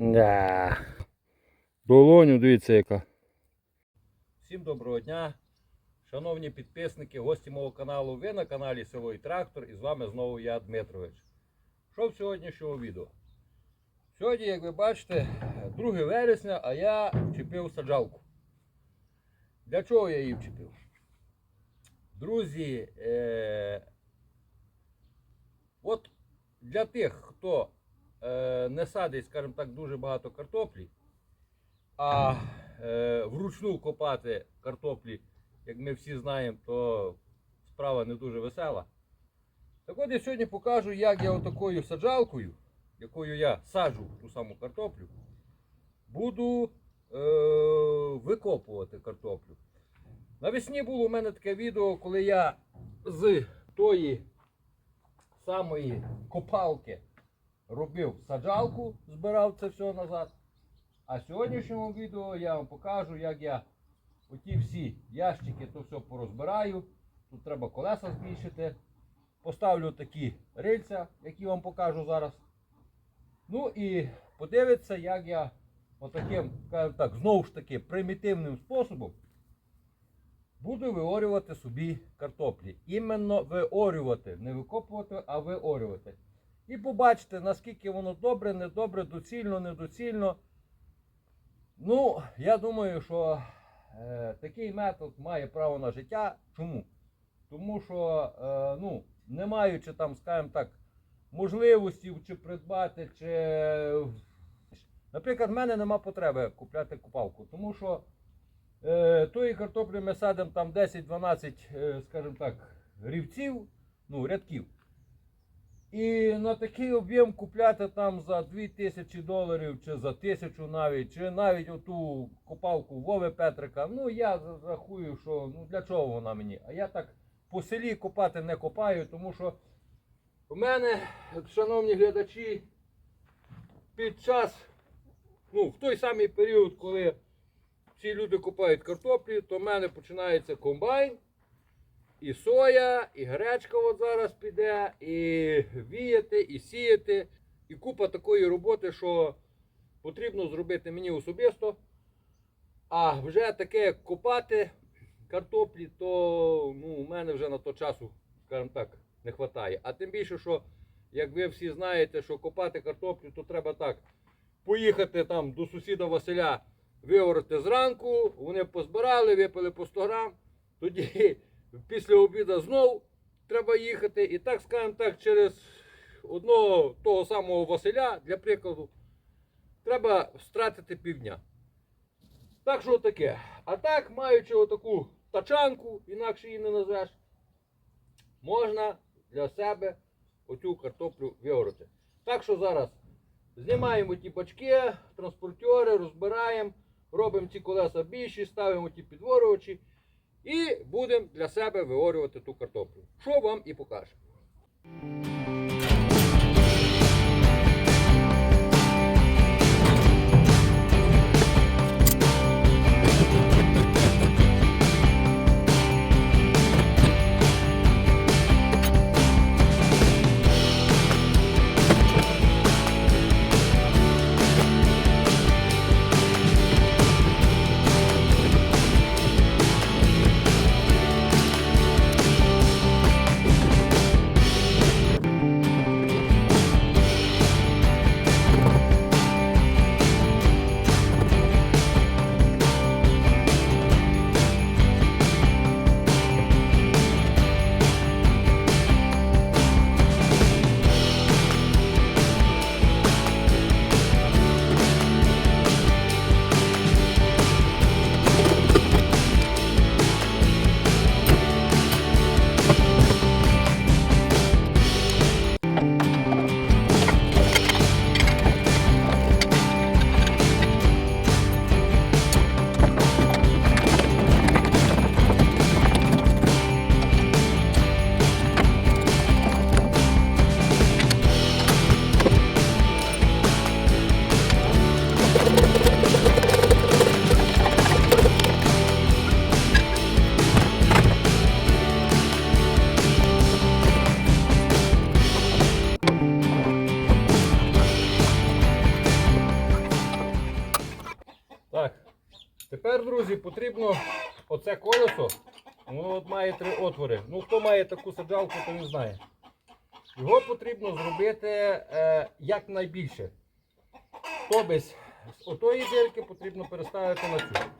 Да. Долоню, дивіться яка. Всім доброго дня, шановні підписники, гості мого каналу. Ви на каналі Село Трактор і з вами знову я, Дмитрович. Що в сьогоднішньому відео? Сьогодні, як ви бачите, 2 вересня, а я вчепив саджалку. Для чого я її вчепив? Друзі, е- от для тих, хто не садить, скажімо так, дуже багато картоплі, а е, вручну копати картоплі, як ми всі знаємо, то справа не дуже весела. Так от я сьогодні покажу, як я отакою саджалкою, якою я саджу ту саму картоплю, буду е, викопувати картоплю. Навесні було у мене таке відео, коли я з тої самої копалки робив саджалку, збирав це все назад. А в сьогоднішньому відео я вам покажу, як я оті всі ящики то все порозбираю. Тут треба колеса збільшити. Поставлю такі рильця, які вам покажу зараз. Ну і подивиться, як я отаким, скажімо так, знову ж таки, примітивним способом буду виорювати собі картоплі. Іменно виорювати, не викопувати, а виорювати. І побачите, наскільки воно добре, недобре, доцільно, недоцільно. Ну, я думаю, що е, такий метод має право на життя. Чому? Тому що, е, ну, не маючи там, скажімо так, можливості чи придбати, чи. Наприклад, в мене нема потреби купляти купалку, тому що е, тої картоплі ми садимо там 10-12, е, скажімо так, рівців, ну, рядків. І на такий об'єм купляти там за 2000 доларів, чи за 1000 навіть, чи навіть оту копалку Вови Петрика. Ну я рахую, що ну для чого вона мені? А я так по селі копати не копаю, тому що у мене, шановні глядачі, під час, ну, в той самий період, коли всі люди копають картоплі, то в мене починається комбайн. І соя, і гречка от зараз піде, і віяти, і сіяти. І купа такої роботи, що потрібно зробити мені особисто. А вже таке як копати картоплі, то ну, у мене вже на то часу, скажімо так, не вистачає. А тим більше, що як ви всі знаєте, що копати картоплю, то треба так поїхати там до сусіда Василя, виорати зранку, вони позбирали, випили по 100 грам, тоді після обіду знов треба їхати. І так, скажімо так, через одного того самого Василя, для прикладу, треба стратити півдня. Так що таке. А так, маючи отаку тачанку, інакше її не назвеш, можна для себе оцю картоплю виорати. Так що зараз знімаємо ті бачки, транспортери, розбираємо, робимо ці колеса більші, ставимо ті підворювачі. І будемо для себе виорювати ту картоплю. Що вам і покажемо. Має три отвори. Ну, хто має таку саджалку, то він знає. Його потрібно зробити е, якнайбільше. Тобто з отої дірки потрібно переставити на цю.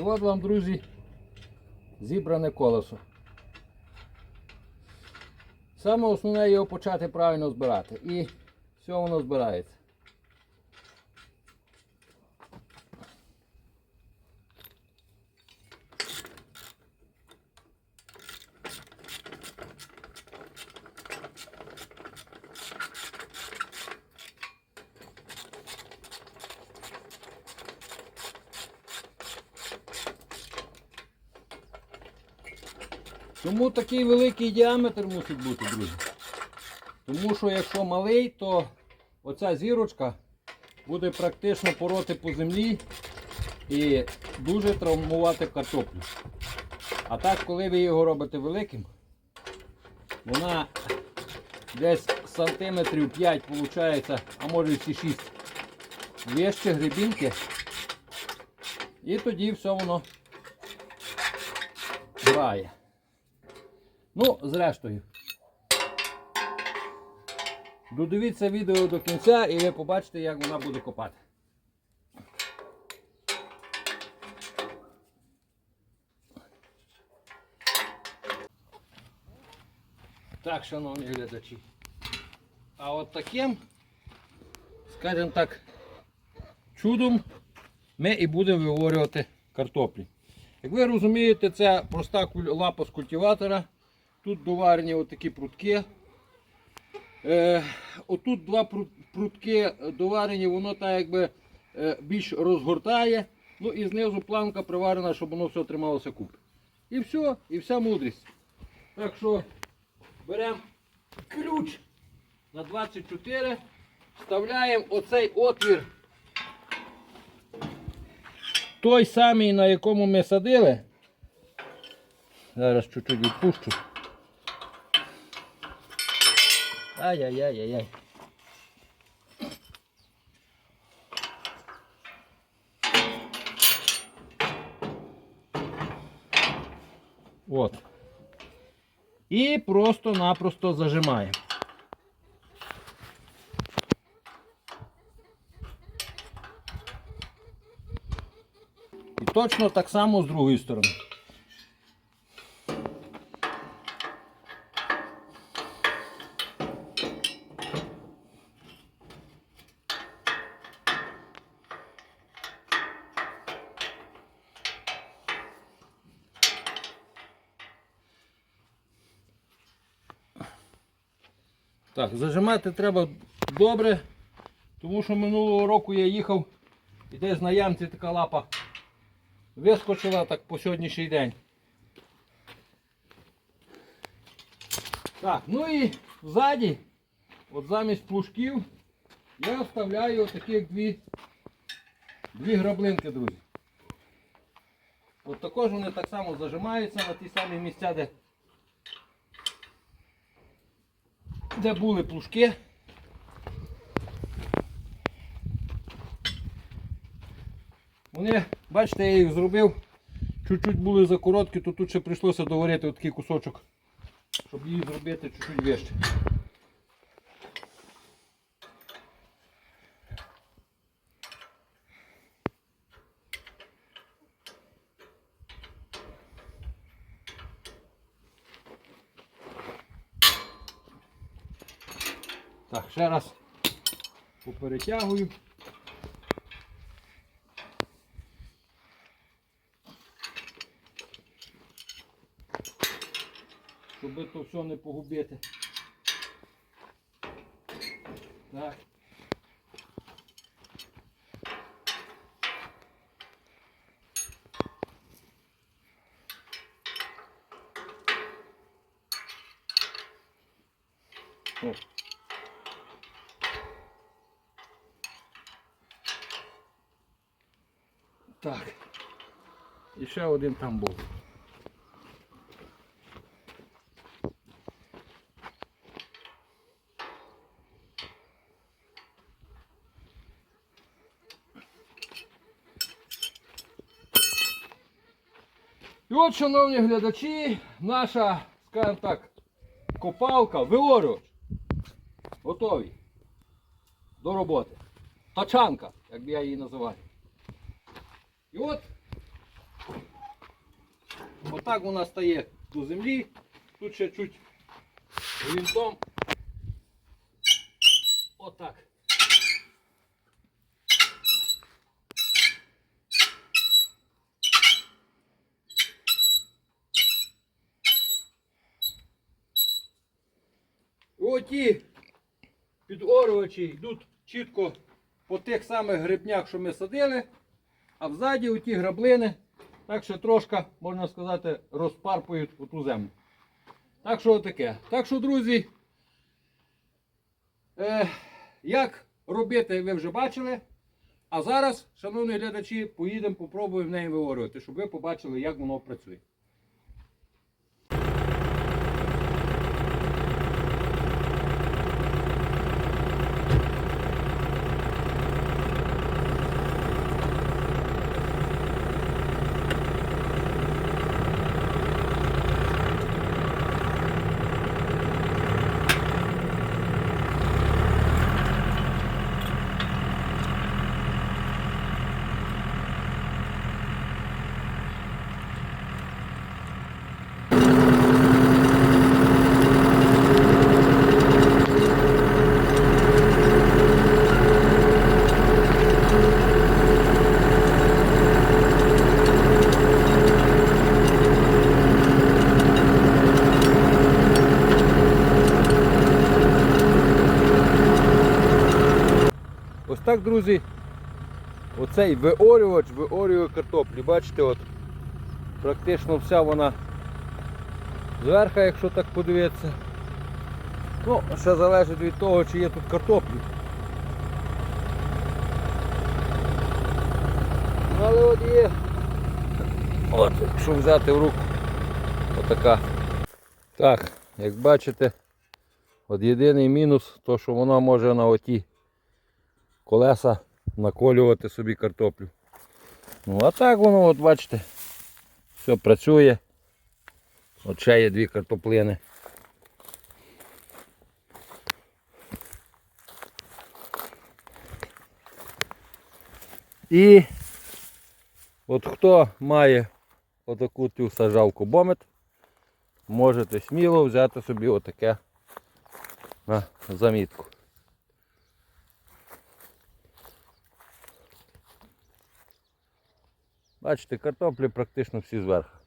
І от вам, друзі, зібране колесо. Саме основне його почати правильно збирати. І все воно збирається. Тому такий великий діаметр мусить бути, друзі. Тому що якщо малий, то оця зірочка буде практично пороти по землі і дуже травмувати картоплю. А так, коли ви його робите великим, вона десь сантиметрів 5 виходить, а може всі 6 вище грибінки. І тоді все воно грає. Ну, зрештою. Додивіться відео до кінця і ви побачите, як вона буде копати. Так, шановні глядачі. А от таким, скажімо так, чудом ми і будемо виворювати картоплі. Як ви розумієте, це проста лапа з культиватора. Тут доварені отакі прутки. Е, отут два пру- прутки доварені, воно так якби е, більш розгортає. Ну і знизу планка приварена, щоб воно все трималося купи. І все, і вся мудрість. Так що беремо ключ на 24, вставляємо оцей отвір. Той самий, на якому ми садили. Зараз чуть-чуть відпущу. Ай-яй-яй-яй-яй. От. І просто-напросто зажимаємо. І точно так само з другої сторони. Так, зажимати треба добре, тому що минулого року я їхав і десь на ямці така лапа вискочила так по сьогоднішній день. Так, ну і ззаді, от замість плужків, я вставляю отаких дві, дві граблинки, друзі. От також вони так само зажимаються на ті самі місця, де, де були плужки. Вони, бачите, я їх зробив. Чуть-чуть були закороткі, то тут ще прийшлося доварити такий кусочок, щоб її зробити чуть-чуть вище. Так, ще раз поперетягую. щоб то все не погубити. Так. І ще один там був. І от, шановні глядачі, наша, скажімо так, копалка, виорювач. Готові. До роботи. Тачанка, як би я її називаю. І от отак вона стає до землі. Тут ще чуть вінтом. Отак. Оті підорювачі йдуть чітко по тих самих грибнях, що ми садили, а взаді оті граблини, так що трошки, можна сказати, розпарпують оту землю. Так що таке. Так що, друзі, е, як робити, ви вже бачили. А зараз, шановні глядачі, поїдемо, попробуємо в неї виворювати, щоб ви побачили, як воно працює. Так, друзі, оцей виорювач виорює картоплі. Бачите, от практично вся вона зверху, якщо так подивитися. Ну, ще залежить від того, чи є тут картоплі. Але от є. От, якщо взяти в руку, отака. Так, як бачите, от єдиний мінус, то що вона може на оті колеса наколювати собі картоплю. Ну а так воно, от бачите, все працює. От ще є дві картоплини. І от хто має отаку цю сажалку бомет, можете сміло взяти собі отаке на замітку. Бачите, картоплі практично всі зверху.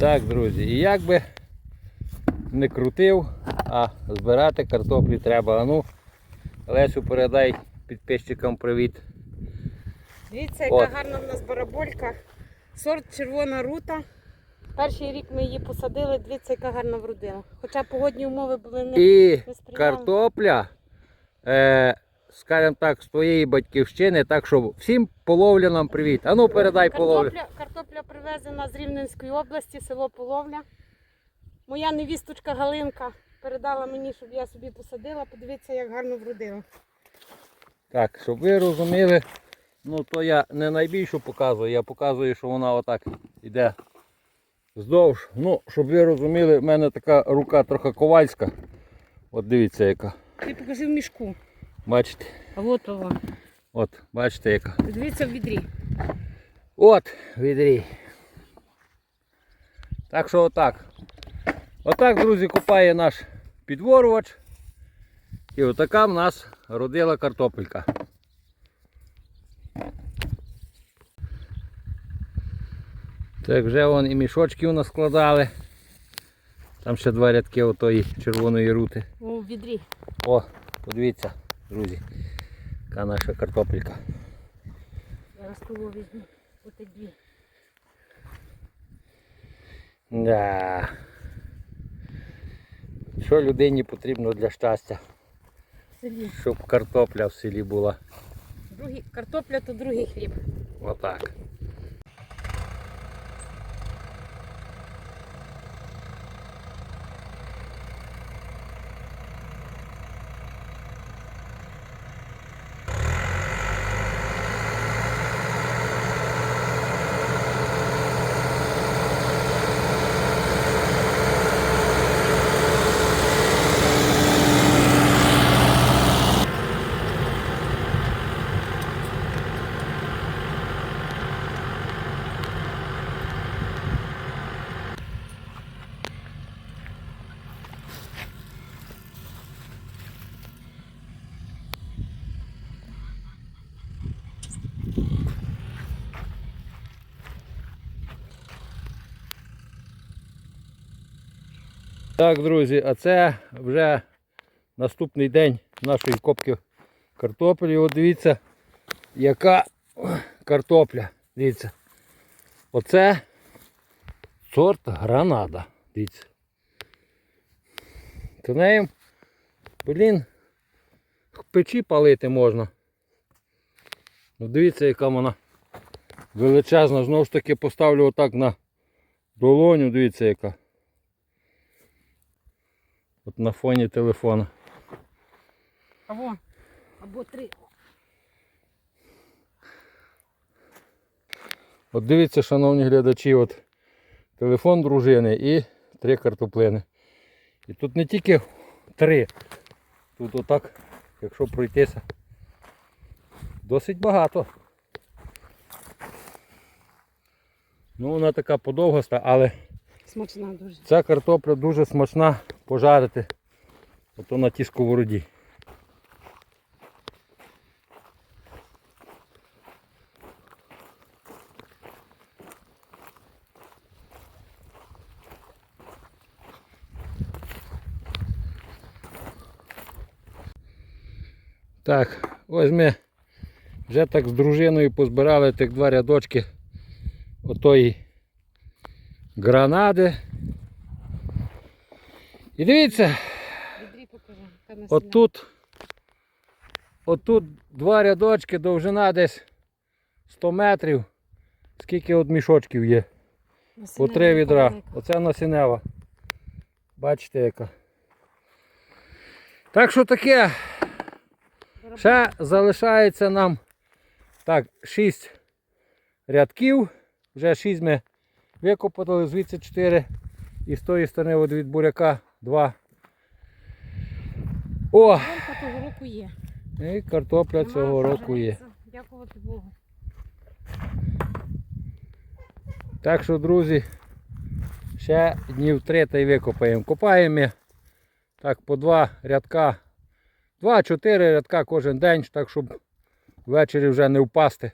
Так, друзі, і як би не крутив, а збирати картоплі треба. А ну, Лесю, передай підписчикам привіт. Дивіться, яка От. гарна в нас бараболька. Сорт червона рута. Перший рік ми її посадили, дивіться, яка гарно вродила. Хоча погодні умови були не, І не сприяли. картопля, е, скажімо так, з твоєї батьківщини. Так що всім половлянам привіт. Ану передай половлю. Картопля, картопля привезена з Рівненської області, село Половля. Моя невісточка Галинка передала мені, щоб я собі посадила. Подивіться, як гарно вродила. Так, щоб ви розуміли, ну то я не найбільшу показую, я показую, що вона отак іде вздовж. Ну, щоб ви розуміли, в мене така рука трохи ковальська. От дивіться яка. Ти покажи в мішку. Бачите? А от воно. От, бачите яка. Дивіться в відрі. От, відрій. Так що отак. Отак, друзі, копає наш підворювач. І отака в нас родила картопелька. Так, вже вон і мішочки у нас складали. Там ще два рядки отої червоної рути. У відрі. О, подивіться, друзі, яка наша картопелька. Зараз того візьму. Оті дві. Да. Що людині потрібно для щастя, В селі. щоб картопля в селі була. Другий, картопля то другий хліб. Отак. Так, друзі, а це вже наступний день нашої копки картоплі. От дивіться, яка картопля. Дивіться. Оце сорт гранада. Дивіться. То нею, блін, в печі палити можна. Ну дивіться, яка вона величезна. Знову ж таки поставлю отак на долоню, дивіться яка. От на фоні телефона. Або, або три. От дивіться, шановні глядачі, от телефон дружини і три картоплини. І тут не тільки три. Тут отак, якщо пройтися, досить багато. Ну вона така подовгаста, але Смачна дуже. ця картопля дуже смачна пожарити. Ото на тій сковороді. Так, ось ми вже так з дружиною позбирали тих два рядочки отої гранади. І дивіться, отут, отут два рядочки, довжина десь 100 метрів. Скільки от мішочків є? По три відра. Оце насінева. Бачите яка. Так що таке. Ще залишається нам так, 6 рядків. Вже 6 ми викопали, звідси 4. І з тої сторони от від буряка 2. О! Вон року є. І картопля Нема, цього року є. Дякувати Богу. Так що, друзі, ще днів три та й викопаємо. Копаємо так по два рядка. Два-чотири рядка кожен день, так щоб ввечері вже не впасти.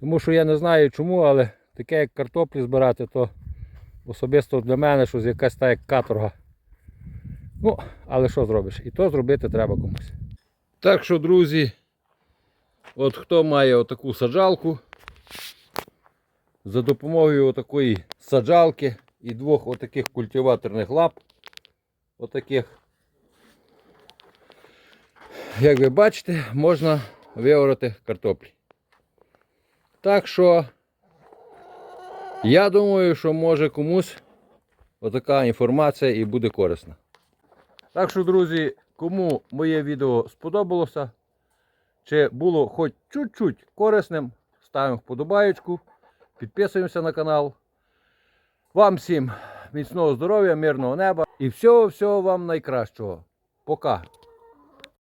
Тому що я не знаю чому, але таке як картоплі збирати, то особисто для мене щось якась та як каторга. Ну, але що зробиш? І то зробити треба комусь. Так що, друзі, от хто має отаку саджалку, за допомогою отакої саджалки і двох отаких культиваторних лап. Отаких. Як ви бачите, можна виорати картоплі. Так що, я думаю, що може комусь отака інформація і буде корисна. Так що, друзі, кому моє відео сподобалося, чи було хоч чуть-чуть корисним, ставимо вподобаєчку, підписуємося на канал. Вам всім міцного здоров'я, мирного неба і всього-всього вам найкращого. Пока!